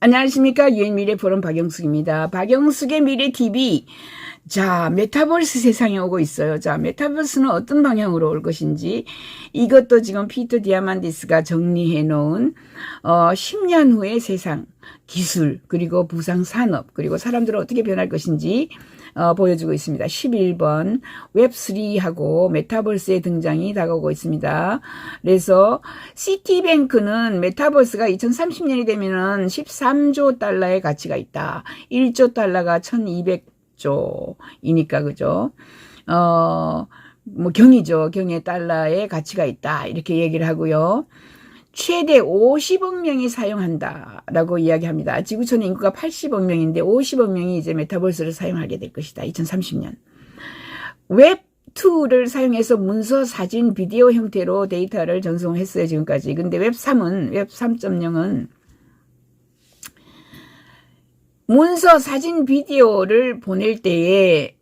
안녕하십니까. 유엔미래 포럼 박영숙입니다. 박영숙의 미래TV. 자, 메타버스 세상에 오고 있어요. 자, 메타버스는 어떤 방향으로 올 것인지 이것도 지금 피터 디아만디스가 정리해 놓은 어 10년 후의 세상, 기술, 그리고 부상 산업, 그리고 사람들은 어떻게 변할 것인지 어, 보여주고 있습니다. 11번 웹3하고 메타버스의 등장이 다가오고 있습니다. 그래서 시티뱅크는 메타버스가 2030년이 되면은 13조 달러의 가치가 있다. 1조 달러가 1200조이니까 그죠? 어, 뭐 경이죠. 경의 달러의 가치가 있다. 이렇게 얘기를 하고요. 최대 50억 명이 사용한다라고 이야기합니다. 지구촌 인구가 80억 명인데 50억 명이 이제 메타버스를 사용하게 될 것이다. 2030년. 웹 2를 사용해서 문서, 사진, 비디오 형태로 데이터를 전송했어요, 지금까지. 근데 웹 3은 웹 3.0은 문서, 사진, 비디오를 보낼 때에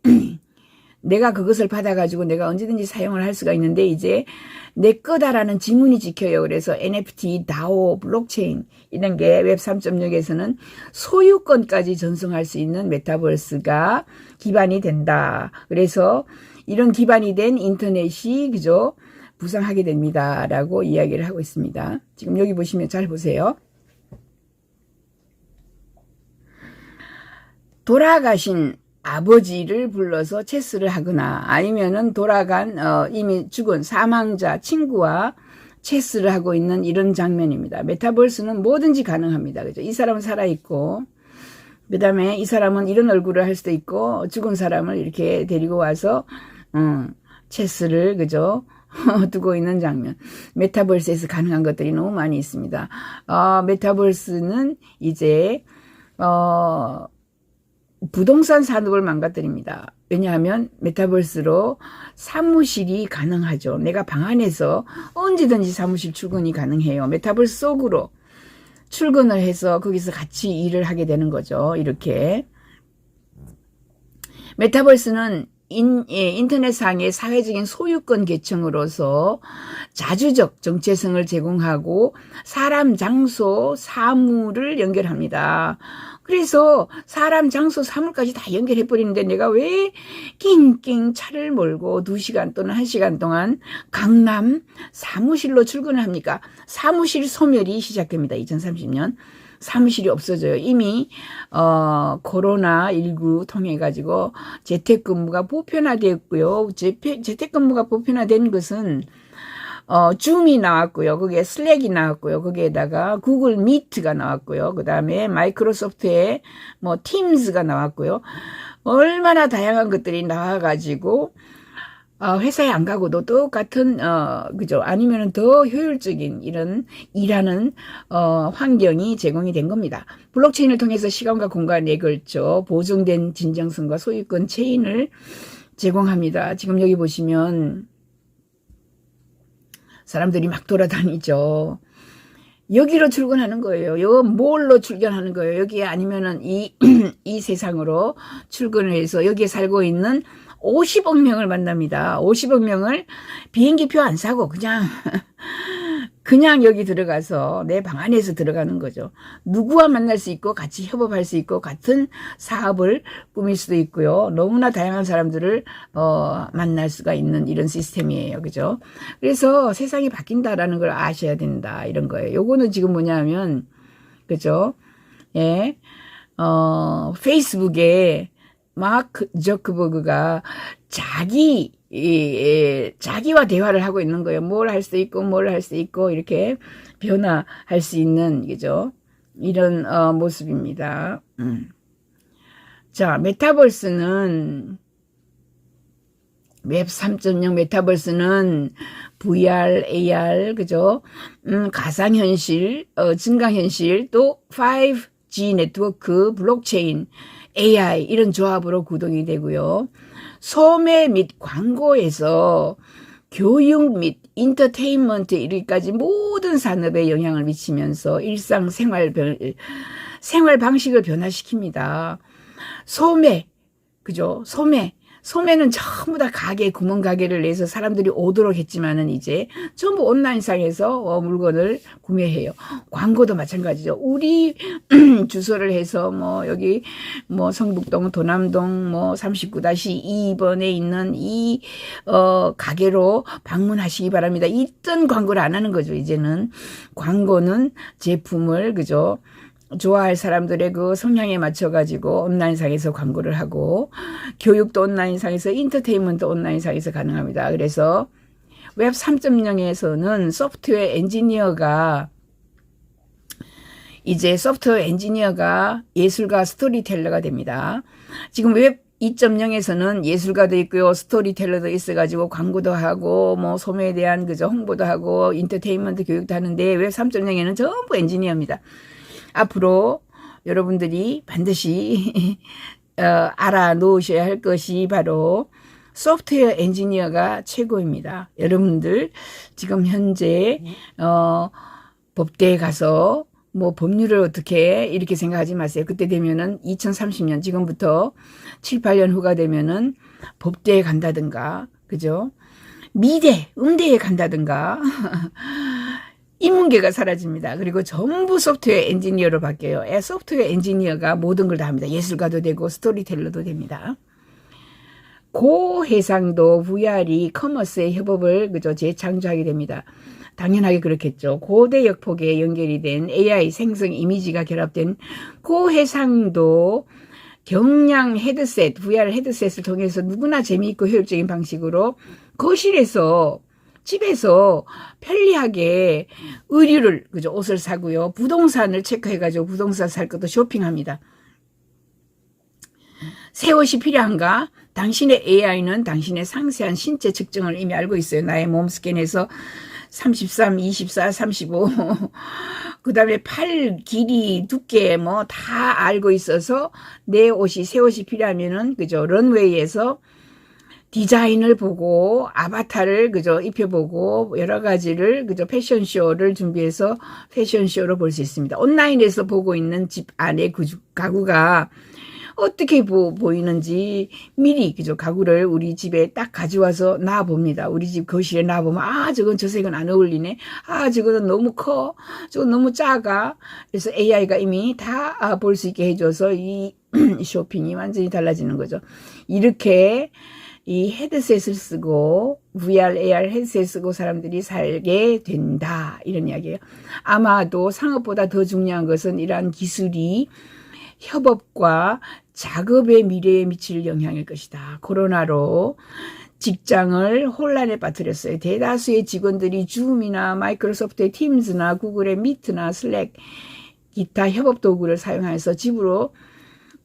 내가 그것을 받아가지고 내가 언제든지 사용을 할 수가 있는데 이제 내 거다라는 지문이 지켜요. 그래서 NFT, DAO, 블록체인 이런 게 웹 3.6에서는 소유권까지 전송할 수 있는 메타버스가 기반이 된다. 그래서 이런 기반이 된 인터넷이 그죠? 부상하게 됩니다 라고 이야기를 하고 있습니다. 지금 여기 보시면 잘 보세요. 돌아가신 아버지를 불러서 체스를 하거나 아니면은 돌아간 어, 이미 죽은 사망자 친구와 체스를 하고 있는 이런 장면입니다. 메타버스는 뭐든지 가능합니다. 그죠? 이 사람은 살아 있고 그 다음에 이 사람은 이런 얼굴을 할 수도 있고 죽은 사람을 이렇게 데리고 와서 음, 체스를 그죠? 두고 있는 장면. 메타버스에서 가능한 것들이 너무 많이 있습니다. 어, 메타버스는 이제 어 부동산 산업을 망가뜨립니다. 왜냐하면 메타버스로 사무실이 가능하죠. 내가 방 안에서 언제든지 사무실 출근이 가능해요. 메타버스 속으로 출근을 해서 거기서 같이 일을 하게 되는 거죠. 이렇게. 메타버스는 인, 예, 인터넷상의 사회적인 소유권 계층으로서 자주적 정체성을 제공하고 사람, 장소, 사물을 연결합니다. 그래서 사람, 장소, 사물까지 다 연결해 버리는데 내가 왜 낑낑 차를 몰고 2시간 또는 1시간 동안 강남 사무실로 출근을 합니까? 사무실 소멸이 시작됩니다. 2030년. 사무실이 없어져요. 이미 어 코로나 19 통해 가지고 재택근무가 보편화되었고요. 재택근무가 보편화된 것은 어, 줌이 나왔고요. 거기에 슬랙이 나왔고요. 거기에다가 구글 미트가 나왔고요. 그 다음에 마이크로소프트의 뭐 팀즈가 나왔고요. 얼마나 다양한 것들이 나와가지고 어, 회사에 안 가고도 똑같은 어 그죠 아니면은 더 효율적인 이런 일하는 어 환경이 제공이 된 겁니다. 블록체인을 통해서 시간과 공간에 걸쳐 보증된 진정성과 소유권 체인을 제공합니다. 지금 여기 보시면 사람들이 막 돌아다니죠. 여기로 출근하는 거예요. 요 몰로 출근하는 거예요. 여기 아니면은 이, 이 세상으로 출근을 해서 여기에 살고 있는 50억 명을 만납니다. 50억 명을 비행기표 안 사고 그냥 그냥 여기 들어가서 내 방 안에서 들어가는 거죠. 누구와 만날 수 있고 같이 협업할 수 있고 같은 사업을 꾸밀 수도 있고요. 너무나 다양한 사람들을 어, 만날 수가 있는 이런 시스템이에요. 그죠? 그래서 세상이 바뀐다라는 걸 아셔야 된다. 이런 거예요. 요거는 지금 뭐냐면 그죠? 예. 어, 페이스북에 마크 저크버그가 자기 이, 자기와 대화를 하고 있는 거예요. 뭘 할 수 있고 뭘 할 수 있고 이렇게 변화할 수 있는 이죠. 이런 어, 모습입니다. 음. 자, 메타버스는 웹 3.0 메타버스는 VR, AR, 그죠? 음, 가상현실, 어, 증강현실, 또 5G 네트워크, 블록체인, AI 이런 조합으로 구동이 되고요. 소매 및 광고에서 교육 및 인터테인먼트 이르기까지 모든 산업에 영향을 미치면서 일상 생활 변, 생활 방식을 변화시킵니다. 소매, 그죠? 소매. 소매는 전부 다 가게, 구멍 가게를 내서 사람들이 오도록 했지만은 이제 전부 온라인상에서 어, 물건을 구매해요. 광고도 마찬가지죠. 우리 주소를 해서 뭐 여기 뭐 성북동, 도남동 뭐 39-2번에 있는 이, 어, 가게로 방문하시기 바랍니다. 있던 광고를 안 하는 거죠. 이제는 광고는 제품을, 그죠? 좋아할 사람들의 그 성향에 맞춰가지고 온라인상에서 광고를 하고 교육도 온라인상에서 인터테인먼트 온라인상에서 가능합니다. 그래서 웹 3.0에서는 소프트웨어 엔지니어가 이제 소프트웨어 엔지니어가 예술가 스토리텔러가 됩니다. 지금 웹 2.0에서는 예술가도 있고요, 스토리텔러도 있어가지고 광고도 하고, 뭐 소매에 대한 그저 홍보도 하고, 인터테인먼트 교육도 하는데 웹 3.0에는 전부 엔지니어입니다. 앞으로 여러분들이 반드시 어, 알아 놓으셔야 할 것이 바로 소프트웨어 엔지니어가 최고입니다. 여러분들 지금 현재 어, 법대에 가서 뭐 법률을 어떻게 이렇게 생각하지 마세요. 그때 되면은 2030년 지금부터 7, 8년 후가 되면은 법대에 간다든가 그죠? 미대, 음대에 간다든가 인문계가 사라집니다. 그리고 전부 소프트웨어 엔지니어로 바뀌어요. 예, 소프트웨어 엔지니어가 모든 걸 다 합니다. 예술가도 되고 스토리텔러도 됩니다. 고해상도 VR이 커머스의 협업을 그저 재창조하게 됩니다. 당연하게 그렇겠죠. 고대 역폭에 연결이 된 AI 생성 이미지가 결합된 고해상도 경량 헤드셋, VR 헤드셋을 통해서 누구나 재미있고 효율적인 방식으로 거실에서 집에서 편리하게 의류를 그죠 옷을 사고요 부동산을 체크해가지고 부동산 살 것도 쇼핑합니다. 새 옷이 필요한가? 당신의 AI는 당신의 상세한 신체 측정을 이미 알고 있어요. 나의 몸 스캔에서 33, 24, 35. 그 다음에 팔 길이, 두께 뭐 다 알고 있어서 내 옷이 새 옷이 필요하면은 그죠 런웨이에서 디자인을 보고 아바타를 그저 입혀보고 여러 가지를 그저 패션쇼를 준비해서 패션쇼로 볼 수 있습니다. 온라인에서 보고 있는 집 안에 그 가구가 어떻게 보, 보이는지 미리 그죠 가구를 우리 집에 딱 가져와서 놔 봅니다. 우리 집 거실에 놔 보면 아 저건 저 색은 안 어울리네. 아 저거는 너무 커. 저건 너무 작아. 그래서 AI가 이미 다 볼 수 있게 해줘서 이 쇼핑이 완전히 달라지는 거죠. 이렇게 이 헤드셋을 쓰고 VR, AR 헤드셋 쓰고 사람들이 살게 된다. 이런 이야기예요. 아마도 상업보다 더 중요한 것은 이러한 기술이 협업과 작업의 미래에 미칠 영향일 것이다. 코로나로 직장을 혼란에 빠뜨렸어요. 대다수의 직원들이 줌이나 마이크로소프트의 팀즈나 구글의 미트나 슬랙 기타 협업 도구를 사용해서 집으로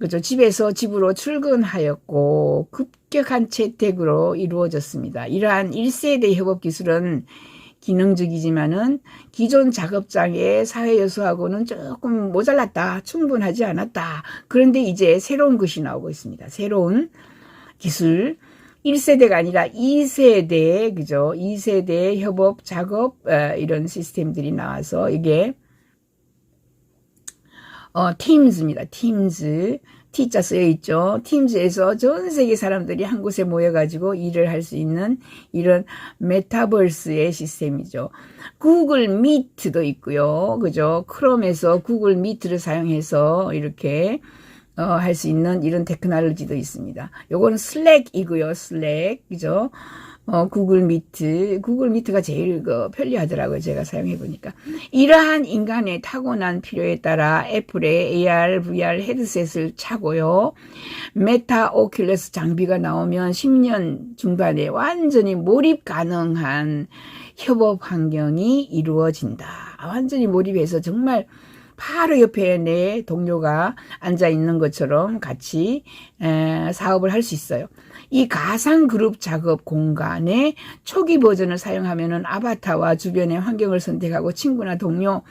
그죠 집에서 집으로 출근하였고 급격한 채택으로 이루어졌습니다. 이러한 1세대 협업 기술은 기능적이지만은 기존 작업장의 사회 요소하고는 조금 모자랐다. 충분하지 않았다. 그런데 이제 새로운 것이 나오고 있습니다. 새로운 기술. 1세대가 아니라 2세대, 그죠? 2세대 협업, 작업, 어, 이런 시스템들이 나와서 이게 어, 팀즈입니다. 팀즈. T자 쓰여 있죠. 팀즈에서 전 세계 사람들이 한 곳에 모여가지고 일을 할 수 있는 이런 메타버스의 시스템이죠. 구글 미트도 있고요. 그죠? 크롬에서 구글 미트를 사용해서 이렇게 어, 할 수 있는 이런 테크놀로지도 있습니다. 요거는 슬랙이고요. 슬랙. 그죠? 어, 구글 미트, 구글 미트가 제일 그 편리하더라고요. 제가 사용해 보니까. 이러한 인간의 타고난 필요에 따라 애플의 AR, VR 헤드셋을 차고요. 메타 오큘러스 장비가 나오면 10년 중반에 완전히 몰입 가능한 협업 환경이 이루어진다. 완전히 몰입해서 정말 바로 옆에 내 동료가 앉아 있는 것처럼 같이 에, 사업을 할 수 있어요. 이 가상 그룹 작업 공간에 초기 버전을 사용하면은 아바타와 주변의 환경을 선택하고 친구나 동료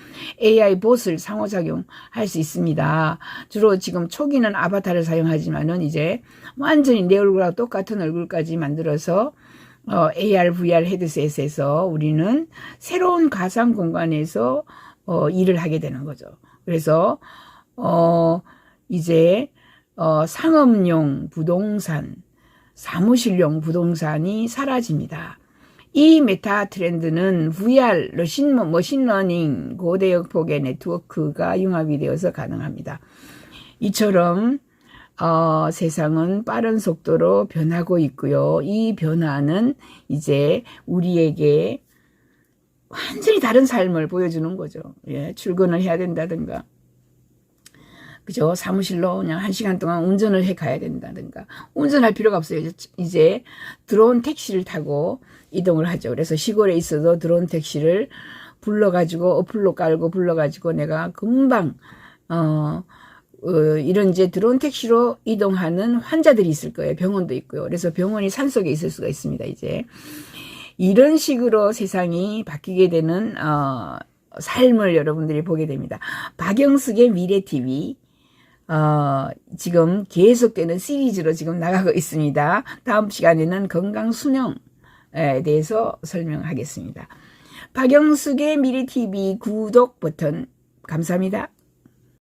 AI 봇을 상호작용할 수 있습니다. 주로 지금 초기는 아바타를 사용하지만은 이제 완전히 내 얼굴하고 똑같은 얼굴까지 만들어서 어, AR, VR 헤드셋에서 우리는 새로운 가상 공간에서 어, 일을 하게 되는 거죠. 그래서 어, 이제 어, 상업용 부동산 사무실용 부동산이 사라집니다. 이 메타 트렌드는 VR, 머신, 머신러닝, 고대역 폭의 네트워크가 융합이 되어서 가능합니다. 이처럼 어, 세상은 빠른 속도로 변하고 있고요. 이 변화는 이제 우리에게 완전히 다른 삶을 보여주는 거죠. 예, 출근을 해야 된다든가, 그죠? 사무실로 그냥 한 시간 동안 운전을 해 가야 된다든가, 운전할 필요가 없어요. 이제, 이제 드론 택시를 타고 이동을 하죠. 그래서 시골에 있어도 드론 택시를 불러가지고 어플로 깔고 불러가지고 내가 금방 어, 어, 이런 이제 드론 택시로 이동하는 환자들이 있을 거예요. 병원도 있고요. 그래서 병원이 산속에 있을 수가 있습니다. 이제 이런 식으로 세상이 바뀌게 되는 어, 삶을 여러분들이 보게 됩니다. 박영숙의 미래 TV 어, 지금 계속되는 시리즈로 지금 나가고 있습니다. 다음 시간에는 건강 수명에 대해서 설명하겠습니다. 박영숙의 미래 TV 구독 버튼 감사합니다.